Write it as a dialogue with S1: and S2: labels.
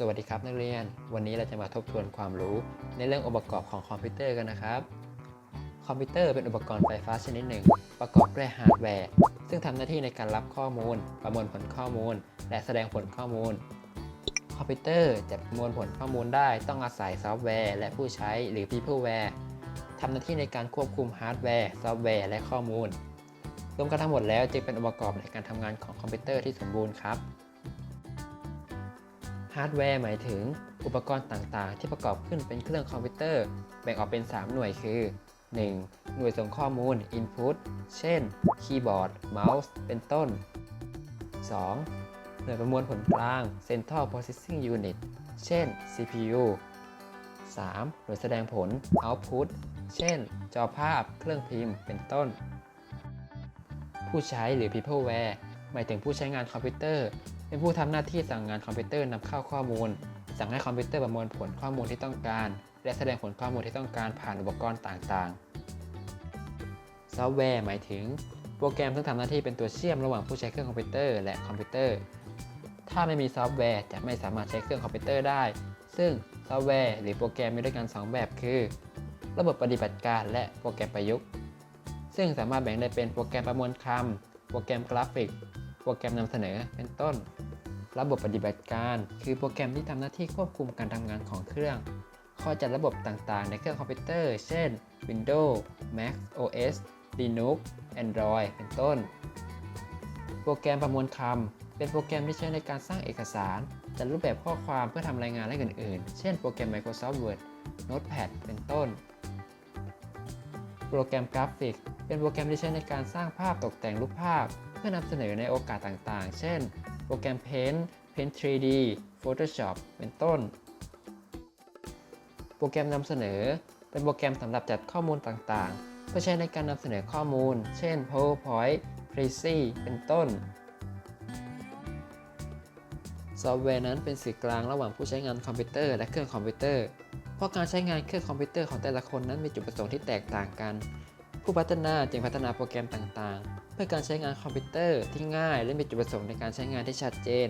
S1: สวัสดีครับนักเรียน วันนี้เราจะมาทบทวนความรู้ในเรื่ององค์ประกอบของคอมพิวเตอร์กันนะครับ คอมพิวเตอร์เป็นอุปกรณ์ไฟฟ้าชนิดหนึ่ง ประกอบด้วยฮาร์ดแวร์ ซึ่งทำหน้าที่ในการรับข้อมูล ประมวลผลข้อมูล และแสดงผลข้อมูล คอมพิวเตอร์จะประมวลผลข้อมูลได้ต้องอาศัยซอฟต์แวร์ และผู้ใช้หรือ peopleware ทำหน้าที่ในการควบคุมฮาร์ดแวร์ ซอฟต์แวร์ และข้อมูล รวมกันทั้งหมดแล้วจึงเป็นองค์ประกอบในการทำงานของคอมพิวเตอร์ที่สมบูรณ์ครับ ฮาร์ดแวร์หมายถึงอุปกรณ์ต่างๆ ที่ประกอบขึ้นเป็นเครื่องคอมพิวเตอร์ แบ่งออกเป็น 3 หน่วยคือ 1. หน่วยส่งข้อมูล Input เช่น คีย์บอร์ด เมาส์ เป็นต้น 2. หน่วยประมวลผลกลาง Central Processing Unit เช่น CPU 3. หน่วยแสดงผล Output เช่น จอภาพ เครื่องพิมพ์ เป็นต้น ผู้ใช้หรือ peopleware หมายถึงผู้ใช้งานคอมพิวเตอร์ เป็นผู้ทำหน้าที่สั่งงานคอมพิวเตอร์นำเข้าข้อมูล สั่งให้คอมพิวเตอร์ประมวลผลข้อมูลที่ต้องการ และแสดงผลข้อมูลที่ต้องการผ่านอุปกรณ์ต่างๆ ซอฟต์แวร์หมายถึง โปรแกรมซึ่งทำหน้าที่เป็นตัวเชื่อมระหว่างผู้ใช้เครื่องคอมพิวเตอร์และคอมพิวเตอร์ ถ้าไม่มีซอฟต์แวร์จะไม่สามารถใช้เครื่องคอมพิวเตอร์ได้ ซึ่งซอฟต์แวร์หรือโปรแกรมมีด้วยกัน 2 แบบคือ ระบบปฏิบัติการและโปรแกรมประยุกต์ ซึ่งสามารถแบ่งได้เป็นโปรแกรมประมวลคำ โปรแกรมกราฟิก โปรแกรมนำเสนอ เป็นต้น ระบบปฏิบัติการ คือโปรแกรมที่ทำหน้าที่ควบคุมการทำงานของเครื่องคอจัดระบบต่างๆ ในเครื่องคอมพิวเตอร์ เช่น Windows Mac OS Linux Android เป็นต้น โปรแกรมประมวลคำ เป็นโปรแกรมที่ใช้ในการสร้างเอกสาร จัดรูปแบบข้อความเพื่อทำรายงานและอื่นๆ เช่นโปรแกรม Microsoft Word Notepad เป็นต้น โปรแกรมกราฟิก เป็นโปรแกรมที่ใช้ในการสร้างภาพตกแต่งรูปภาพ เพื่อนำเสนอในโอกาสต่างๆ เช่น โปรแกรม Paint Paint 3D Photoshop เป็นต้น โปรแกรมนำเสนอ เป็นโปรแกรมสำหรับจัดข้อมูลต่างๆ เพื่อใช้ในการนำเสนอข้อมูล เช่น PowerPoint Prezi เป็นต้น ซอฟต์แวร์นั้นเป็นสื่อกลางระหว่างผู้ใช้งานคอมพิวเตอร์และเครื่องคอมพิวเตอร์ เพราะการใช้งานเครื่องคอมพิวเตอร์ของแต่ละคนนั้นมีจุดประสงค์ที่แตกต่างกัน ผู้พัฒนาจึงพัฒนาโปรแกรมต่างๆ เพื่อการใช้งานคอมพิวเตอร์ที่ง่าย และมีจุดประสงค์ในการใช้งานที่ชัดเจน